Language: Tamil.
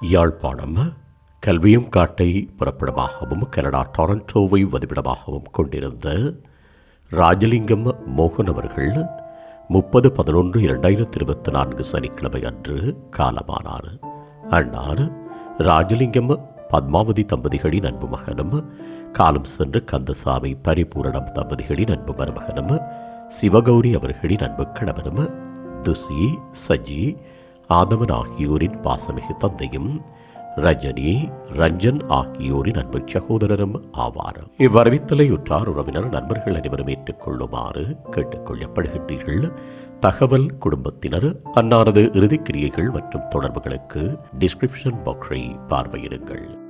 யாழ்ப்பாணம் கல்வியும் காட்டை புறப்படமாகவும் கனடா டொரண்டோவை வதிவிடமாகவும் கொண்டிருந்த ராஜலிங்கம் மோகன் அவர்கள் முப்பது பதினொன்று இரண்டாயிரத்தி இருபத்தி நான்கு சனிக்கிழமை அன்று காலமானார். அன்னார் ராஜலிங்கம் பத்மாவதி தம்பதிகளின் அன்பு மகனும் காலம் சென்று கந்தசாமி பரிபூரணம் தம்பதிகளின் அன்பு மருமகனும் சிவகௌரி அவர்களின் அன்பு கணவனும் துசி சஜி ஆதவன் ஆகியோரின் பாசமிகு தந்தையும் ரஜினி ரஞ்சன் ஆகியோரின் அன்பு சகோதரரும் ஆவார். இவ்வரவித்தலை உற்றார் உறவினர் நண்பர்கள் அனைவரும் ஏற்றுக்கொள்ளுமாறு கேட்டுக்கொள்ளப்படுகின்றீர்கள். தகவல் குடும்பத்தினர் அன்னாரது இறுதிக்கிரியைகள் மற்றும் தொடர்புகளுக்கு டிஸ்கிரிப்ஷன் பாக்ஸை பார்வையிடுங்கள்.